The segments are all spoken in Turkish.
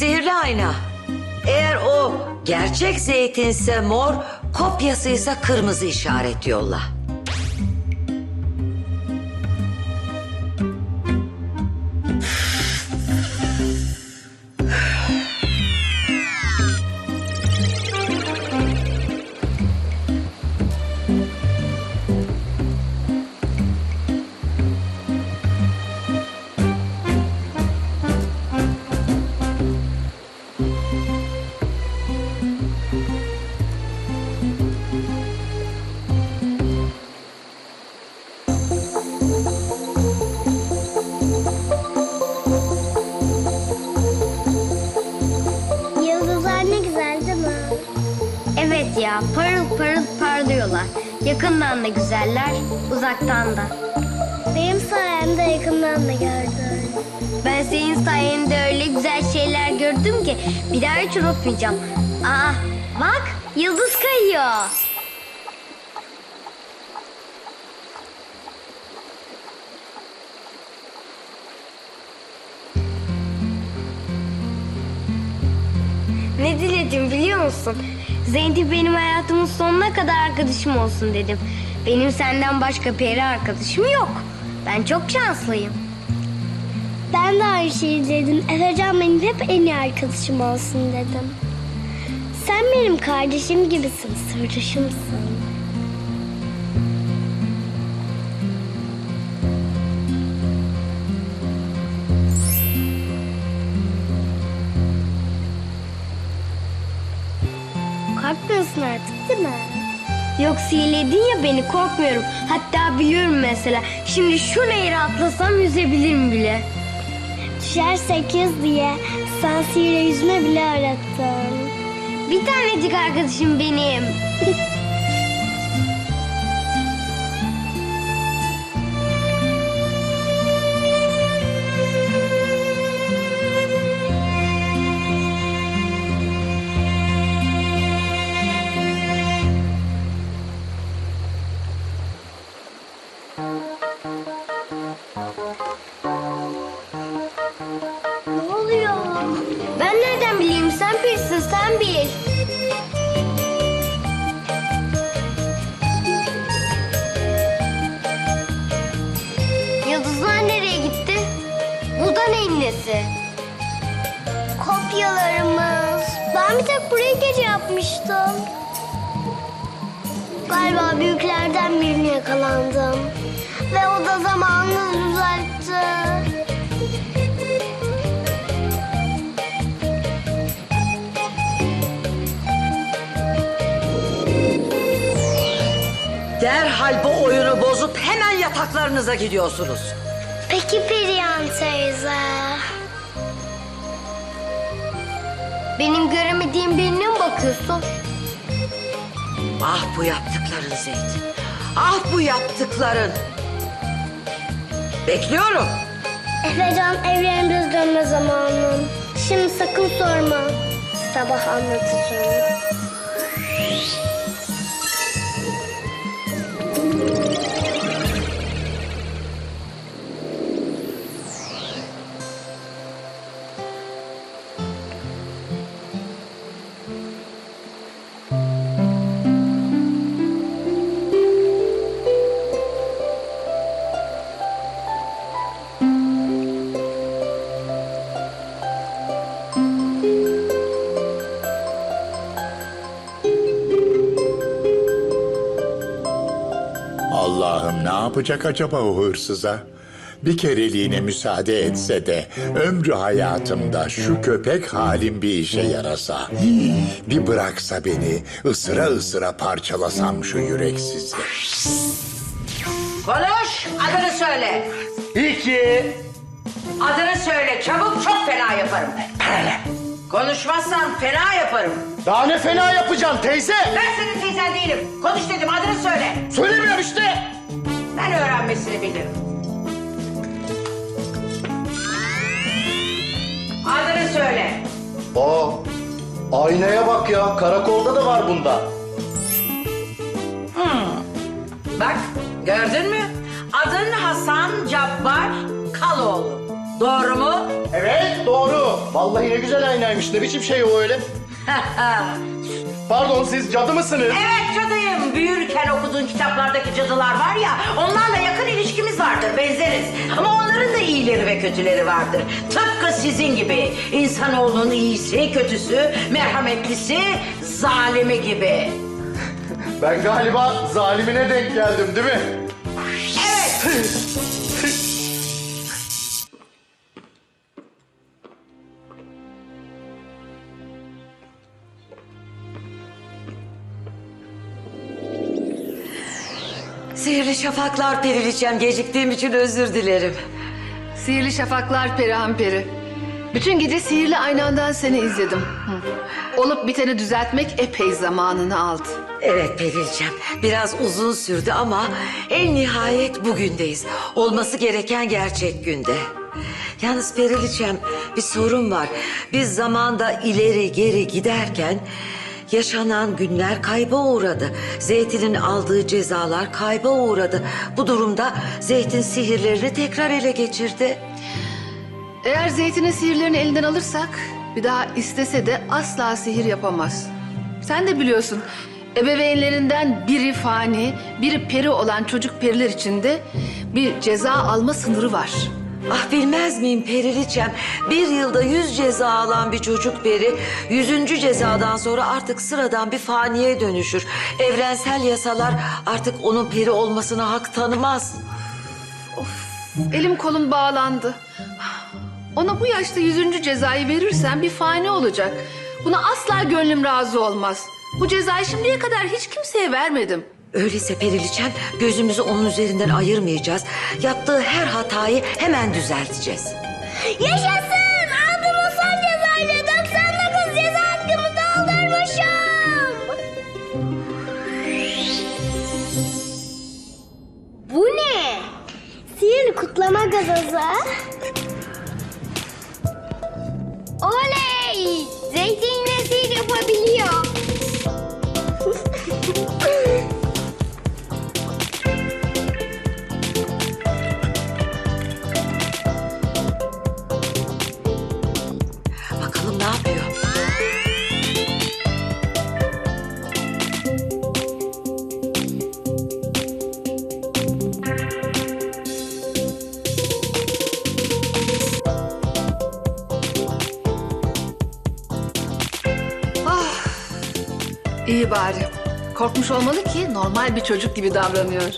Sihirli ayna. Eğer o gerçek zeytinse mor, kopyasıysa kırmızı işaret yolla. Yakından da güzeller, uzaktan da. Benim sayemde yakından da gördüm. Ben senin sayende öyle güzel şeyler gördüm ki bir daha hiç unutmayacağım. Aa bak yıldız kayıyor. Ne diledim biliyor musun? Zeynep benim hayatımın sonuna kadar arkadaşım olsun dedim. Benim senden başka peri arkadaşım yok. Ben çok şanslıyım. Ben de aynı şeyi dedim. Efecan benim hep en iyi arkadaşım olsun dedim. Sen benim kardeşim gibisin, sırdaşımsın. Korkmuyorsun artık değil mi? Yok sihirledin ya beni korkmuyorum. Hatta biliyorum mesela. Şimdi şu nehri atlasam yüzebilirim bile. Düşersek yüz diye sen sihirle yüzme bile öğrettin. Bir tanecik arkadaşım benim. Yıldızlar nereye gitti? Bu da neyin nesi? Kopyalarımız. Ben bir tek burayı gece yapmıştım. Galiba büyüklerden birine yakalandım. Ve o da zamanını düzeltti. Derhal bu oyunu bozup hemen yataklarınıza gidiyorsunuz. Teyze. Benim göremediğim birine mi bakıyorsun? Ah bu yaptıkların Zeytin. Ah bu yaptıkların. Bekliyorum. Efecan evlerimize dönme zamanı. Şimdi sakın sorma. Sabah anlatacağım. Allah'ım ne yapacak acaba o hırsıza? Bir kereliğine müsaade etse de ömrü hayatımda şu köpek halim bir işe yarasa. Hii, Bir bıraksa beni ısıra ısıra parçalasam şu yüreksizi. Konuş. Adını söyle. İki. Adını söyle. Çabuk çok fena yaparım. Konuşmazsan fena yaparım. Daha ne fena yapacağım teyze? Ben senin teyzen değilim. Konuş dedim adını söyle. Söylemiyor işte. Ben öğrenmesini bilirim. Adını söyle. Aa, aynaya bak ya. Karakolda da var bunda. Bak gördün mü? Adın Hasan Cabbar Kaloğlu. Doğru mu? Evet doğru. Vallahi ne güzel aynaymış. Ne biçim şey o öyle? Pardon siz cadı mısınız? Evet cadıyım. Büyürken okuduğun kitaplardaki cadılar var ya onlarla yakın ilişkimiz vardır benzeriz. Ama onların da iyileri ve kötüleri vardır. Tıpkı sizin gibi. İnsanoğlunun iyisi, kötüsü, merhametlisi, zalimi gibi. Ben galiba zalimine denk geldim değil mi? Evet. Sihirli şafaklar Periliçem geciktiğim için özür dilerim. Sihirli şafaklar Perihan Peri. Bütün gece sihirli aynandan seni izledim. Hı. Olup biteni düzeltmek epey zamanını aldı. Evet Perilçem, biraz uzun sürdü ama en nihayet bugündeyiz. Olması gereken gerçek günde. Yalnız Periliçem bir sorun var. Biz zamanda ileri geri giderken yaşanan günler kayba uğradı. Zeytin'in aldığı cezalar kayba uğradı. Bu durumda Zeytin sihirlerini tekrar ele geçirdi. Eğer zeytinin sihirlerini elinden alırsak bir daha istese de asla sihir yapamaz. Sen de biliyorsun ebeveynlerinden biri fani, biri peri olan çocuk periler için de bir ceza alma sınırı var. Ah bilmez miyim Periliçem? Bir yılda yüz ceza alan bir çocuk peri... ...yüzüncü cezadan sonra artık sıradan bir faniye dönüşür. Evrensel yasalar artık onun peri olmasına hak tanımaz. Elim kolum bağlandı. Ona bu yaşta yüzüncü cezayı verirsen bir fani olacak. Buna asla gönlüm razı olmaz. Bu cezayı şimdiye kadar hiç kimseye vermedim. Öyleyse Periliçem gözümüzü onun üzerinden ayırmayacağız. Yaptığı her hatayı hemen düzelteceğiz. Yaşasın! Aldım o son cezayla 99 ceza hakkımı doldurmuşum. Bu ne? Sihirli kutlama gazozu. Oley! Zeytin yine sihir yapabiliyor. Bari. Korkmuş olmalı ki normal bir çocuk gibi davranıyor.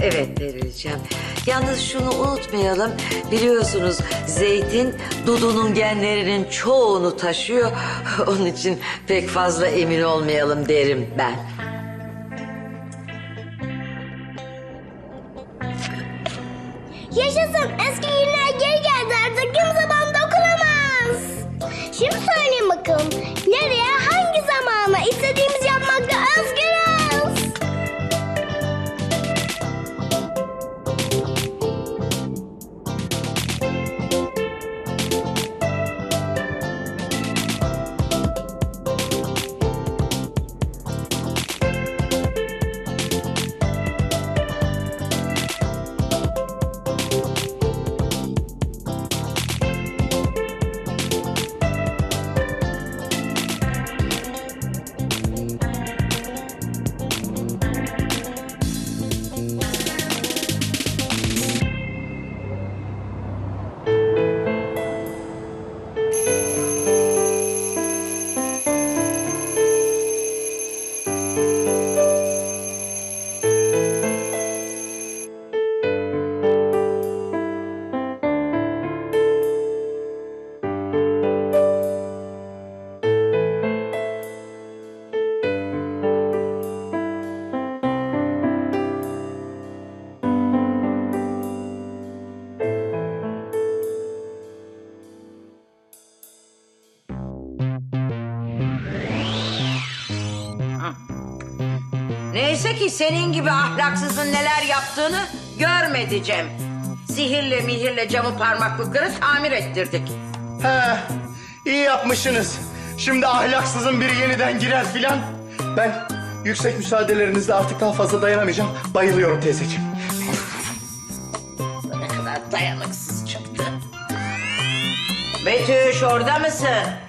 Evet Periliçem. Yalnız şunu unutmayalım. Biliyorsunuz Zeytin Dudu'nun genlerinin çoğunu taşıyor. Onun için pek fazla emin olmayalım derim ben. Yaşasın eski günler geri geldi artık kimse bana dokunamaz. Şimdi söyleyin bakalım ki senin gibi ahlaksızın neler yaptığını görmedi Cem. Sihirle mihirle camı parmaklıkları tamir ettirdik. He, iyi yapmışsınız. Şimdi ahlaksızın biri yeniden girer filan. Ben yüksek müsaadelerinizle artık daha fazla dayanamayacağım. Bayılıyorum teyzeciğim. Ne kadar dayanıksız çıktı. Betüş orada mısın?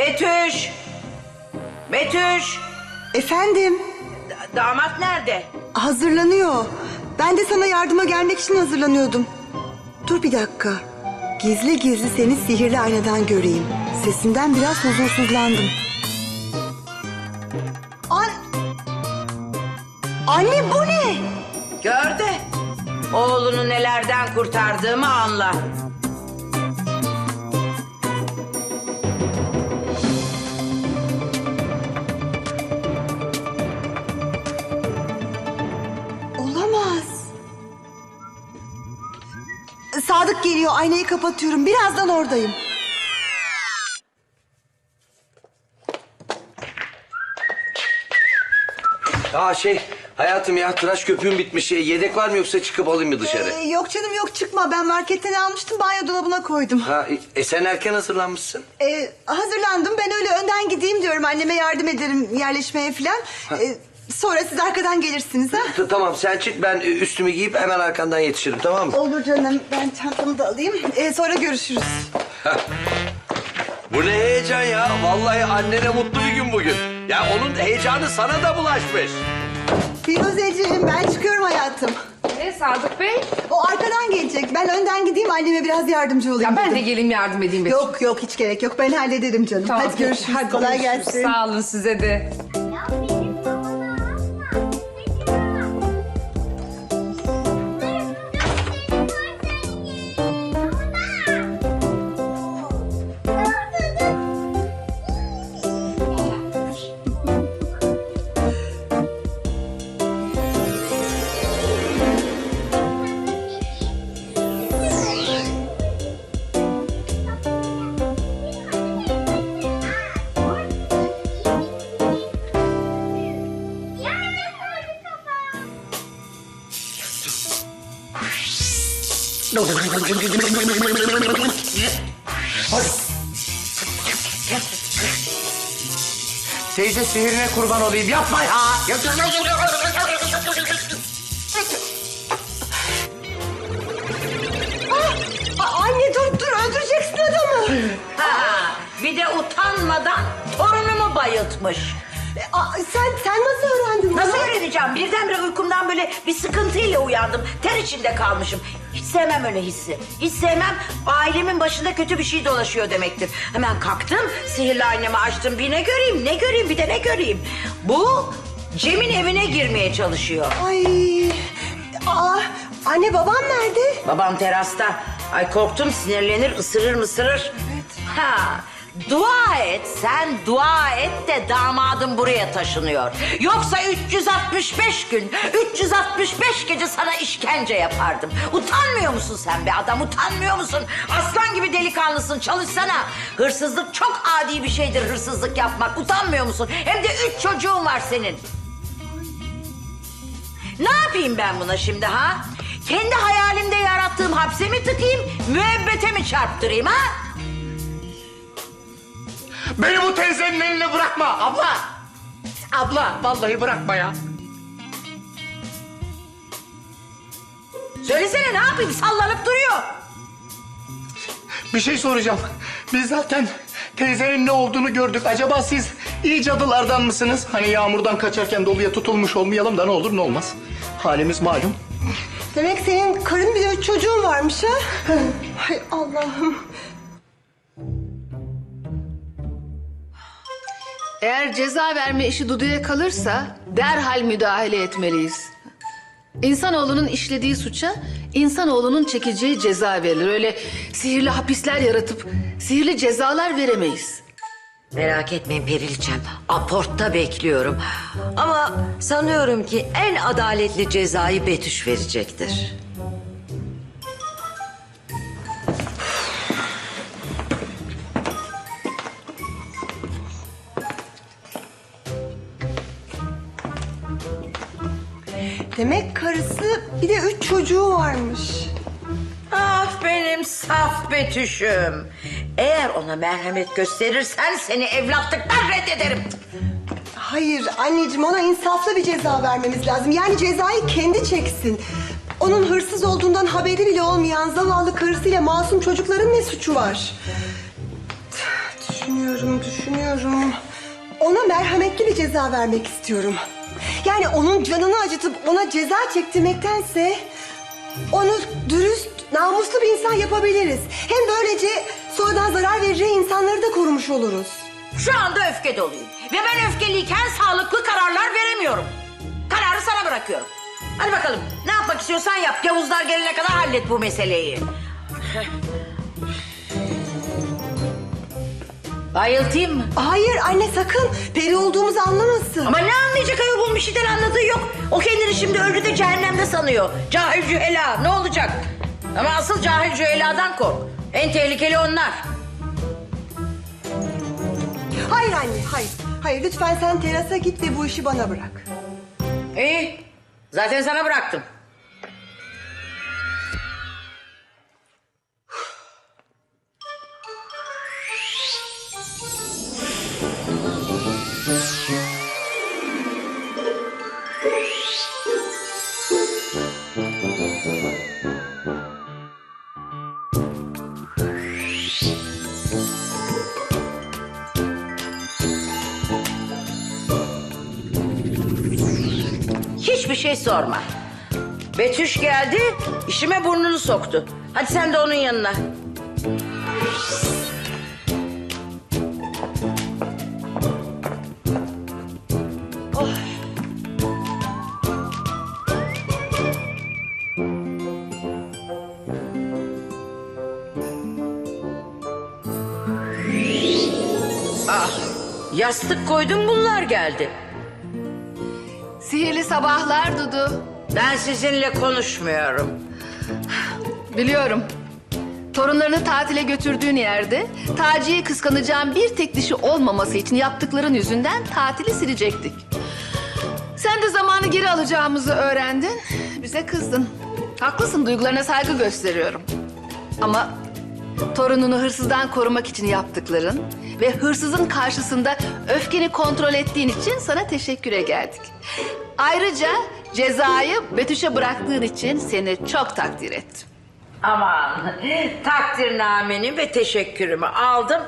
Betüş! Betüş! Efendim, Da- damat nerede? hazırlanıyor. Ben de sana yardıma gelmek için hazırlanıyordum. Dur bir dakika. Gizli gizli seni sihirli aynadan göreyim. Sesinden biraz huzursuzlandım. An... Anne bu ne? Gör de oğlunu nelerden kurtardığımı anla. Geliyor. Aynayı kapatıyorum. Birazdan oradayım. Aa şey hayatım ya tıraş köpüğüm bitmiş. E, Yedek var mı yoksa çıkıp alayım mı dışarı? Ee, yok canım yok çıkma. Ben marketten almıştım. Banyo dolabına koydum. Ha e, sen erken hazırlanmışsın. Ee, hazırlandım. Ben öyle önden gideyim diyorum. Anneme yardım ederim yerleşmeye falan. Ee, sonra siz arkadan gelirsiniz ha? T- tamam sen çık ben e, üstümü giyip hemen arkandan yetişirim tamam mı? Olur canım. Ben çantamı da alayım. Ee, sonra görüşürüz. Bu ne heyecan ya. Vallahi annene mutlu bir gün bugün. Ya onun heyecanı sana da bulaşmış. Firuzeciğim ben çıkıyorum hayatım. Ne Sadık Bey? O arkadan gelecek. Ben önden gideyim anneme biraz yardımcı olayım. Ya ben de dedim. geleyim yardım edeyim. Yok yok hiç gerek yok. Ben hallederim canım. Tamam, Hadi görüşürüz. hadi Kolay görüşürüz. gelsin. Sağ olun size de. Teyze sihirine kurban olayım. Yapma ya. Aa, anne dur dur öldüreceksin adamı. Ha, bir de utanmadan torunumu bayıltmış. Aa, sen sen nasıl öğrendin bunu? Nasıl öğreneceğim? Birdenbire uykumdan böyle bir sıkıntıyla uyandım. Ter içinde kalmışım. Hiç sevmem öyle hissi. Hiç sevmem. Ailemin başında kötü bir şey dolaşıyor demektir. Hemen kalktım, sihirli aynamı açtım. Bir ne göreyim, ne göreyim, bir de ne göreyim. Bu Cem'in evine girmeye çalışıyor. Ay. Aa, anne babam nerede? Babam terasta. Ay korktum sinirlenir, ısırır mısırır. Ha, dua et, sen dua et de damadım buraya taşınıyor. Yoksa 365 gün, 365 gece sana işkence yapardım. Utanmıyor musun sen be adam, utanmıyor musun? Aslan gibi delikanlısın, çalışsana. Hırsızlık çok adi bir şeydir hırsızlık yapmak. Utanmıyor musun? Hem de üç çocuğun var senin. Ne yapayım ben buna şimdi ha? Kendi hayalimde yarattığım hapse mi tıkayım, müebbete mi çarptırayım ha? Beni bu teyzenin eline bırakma abla. Abla vallahi bırakma ya. Söylesene ne yapayım sallanıp duruyor. Bir şey soracağım. Biz zaten teyzenin ne olduğunu gördük. Acaba siz iyi cadılardan mısınız? Hani yağmurdan kaçarken doluya tutulmuş olmayalım da ne olur ne olmaz. Halimiz malum. Demek senin karın bir de çocuğun varmış ha? Hay Allah'ım. Eğer ceza verme işi Dudu'ya kalırsa derhal müdahale etmeliyiz. İnsanoğlunun işlediği suça insanoğlunun çekeceği ceza verilir. Öyle sihirli hapisler yaratıp sihirli cezalar veremeyiz. Merak etmeyin Periliçem. Aportta bekliyorum. Ama sanıyorum ki en adaletli cezayı Betüş verecektir. Demek karısı bir de üç çocuğu varmış. Ah benim saf Betüş'üm. Eğer ona merhamet gösterirsen seni evlatlıktan reddederim. Hayır anneciğim ona insaflı bir ceza vermemiz lazım. Yani cezayı kendi çeksin. Onun hırsız olduğundan haberi bile olmayan zavallı karısıyla masum çocukların ne suçu var? Düşünüyorum, düşünüyorum. Ona merhametli bir ceza vermek istiyorum. Yani onun canını acıtıp ona ceza çektirmektense... ...onu dürüst, namuslu bir insan yapabiliriz. Hem böylece sonradan zarar vereceği insanları da korumuş oluruz. Şu anda öfke doluyum. Ve ben öfkeliyken sağlıklı kararlar veremiyorum. Kararı sana bırakıyorum. Hadi bakalım ne yapmak istiyorsan yap. Yavuzlar gelene kadar hallet bu meseleyi. Bayıltayım mı? Hayır anne sakın. Peri olduğumuzu anlamasın. Ama ne anlayacak ayol bunun bir şeyden anladığı yok. O kendini şimdi öldü de cehennemde sanıyor. Cahil cühela ne olacak? Ama asıl cahil cüheladan kork. En tehlikeli onlar. Hayır anne, hayır. Hayır lütfen sen terasa git ve bu işi bana bırak. İyi. Zaten sana bıraktım. Şey sorma. Betüş geldi, işime burnunu soktu. Hadi sen de onun yanına. Ah, yastık koydum bunlar geldi. Sihirli sabahlar Dudu. Ben sizinle konuşmuyorum. Biliyorum. Torunlarını tatile götürdüğün yerde Taci'yi kıskanacağın bir tek dişi olmaması için yaptıkların yüzünden tatili silecektik. Sen de zamanı geri alacağımızı öğrendin. Bize kızdın. Haklısın duygularına saygı gösteriyorum. Ama torununu hırsızdan korumak için yaptıkların ve hırsızın karşısında öfkeni kontrol ettiğin için sana teşekküre geldik. Ayrıca cezayı Betüş'e bıraktığın için seni çok takdir ettim. Aman takdirnameni ve teşekkürümü aldım.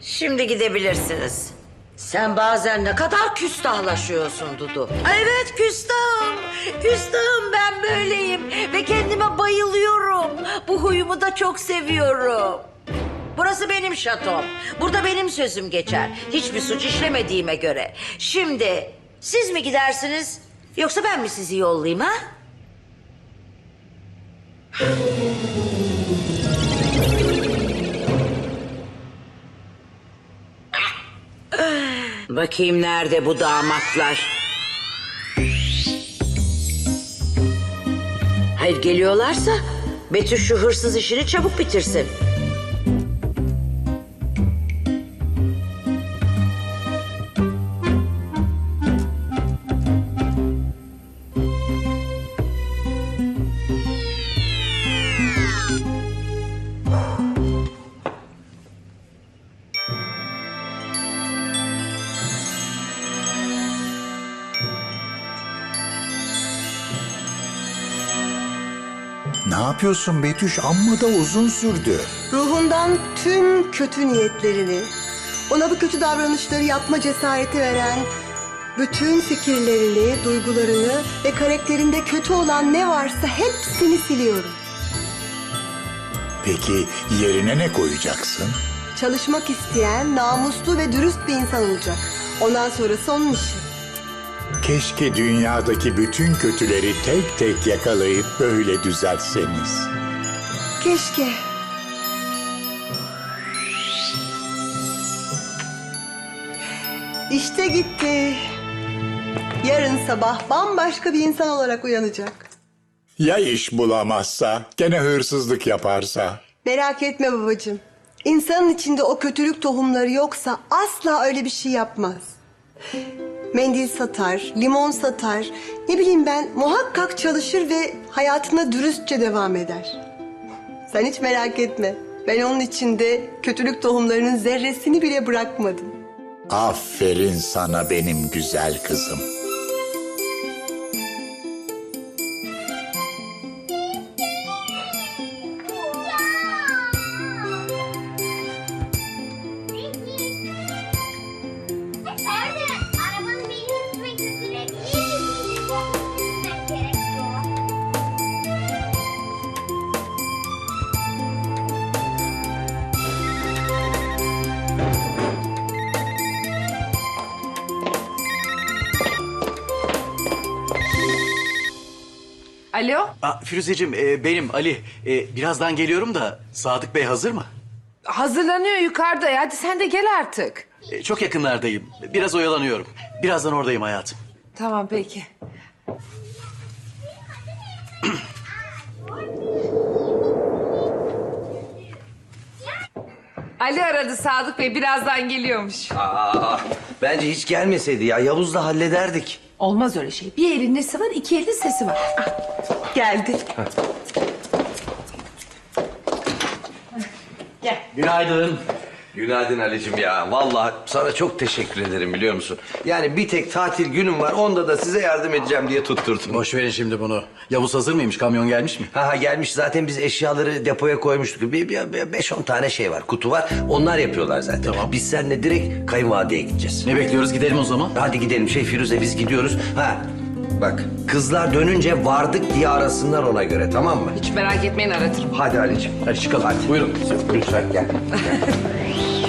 Şimdi gidebilirsiniz. Sen bazen ne kadar küstahlaşıyorsun Dudu. Evet küstahım. Küstahım ben böyleyim. Ve kendime bayılıyorum. Bu huyumu da çok seviyorum. Burası benim şatom. Burada benim sözüm geçer. Hiçbir suç işlemediğime göre. Şimdi siz mi gidersiniz yoksa ben mi sizi yollayayım ha? Bakayım nerede bu damatlar? Hayır geliyorlarsa Betüş şu hırsız işini çabuk bitirsin. Ne yapıyorsun Betüş? Amma da uzun sürdü. Ruhundan tüm kötü niyetlerini, ona bu kötü davranışları yapma cesareti veren bütün fikirlerini, duygularını ve karakterinde kötü olan ne varsa hepsini siliyorum. Peki yerine ne koyacaksın? Çalışmak isteyen, namuslu ve dürüst bir insan olacak. Ondan sonrası onun işi. Keşke dünyadaki bütün kötüleri tek tek yakalayıp böyle düzeltseniz. Keşke. İşte gitti. Yarın sabah bambaşka bir insan olarak uyanacak. Ya iş bulamazsa, gene hırsızlık yaparsa? Merak etme babacığım. İnsanın içinde o kötülük tohumları yoksa asla öyle bir şey yapmaz. Mendil satar, limon satar, ne bileyim ben muhakkak çalışır ve hayatına dürüstçe devam eder. Sen hiç merak etme. Ben onun içinde kötülük tohumlarının zerresini bile bırakmadım. Aferin sana benim güzel kızım. Alo? Aa, Firuzeciğim e, benim Ali. E, birazdan geliyorum da Sadık Bey hazır mı? Hazırlanıyor yukarıda. Hadi sen de gel artık. E, çok yakınlardayım. Biraz oyalanıyorum. Birazdan oradayım hayatım. Tamam peki. Ali aradı Sadık Bey. Birazdan geliyormuş. Aa, bence hiç gelmeseydi ya. Yavuz'la hallederdik. Olmaz öyle şey. Bir elin nesi var, iki elin sesi var. Ah, geldi. Günaydın. Günaydın Ali'cim ya. Vallahi sana çok teşekkür ederim biliyor musun? Yani bir tek tatil günüm var. Onda da size yardım edeceğim diye tutturdum. Boş verin şimdi bunu. Yavuz hazır mıymış? Kamyon gelmiş mi? Ha ha gelmiş zaten biz eşyaları depoya koymuştuk. Bir, bir, bir beş on tane şey var, kutu var. Onlar yapıyorlar zaten. Tamam. Biz seninle direkt kayınvalideye gideceğiz. Ne bekliyoruz? Gidelim o zaman. Hadi gidelim şey Firuze biz gidiyoruz. Ha bak kızlar dönünce vardık diye arasınlar ona göre tamam mı? Hiç merak etmeyin aratırım. Hadi Ali'ciim. Hadi çıkalım. Hadi. Buyurun. Lütfen gel.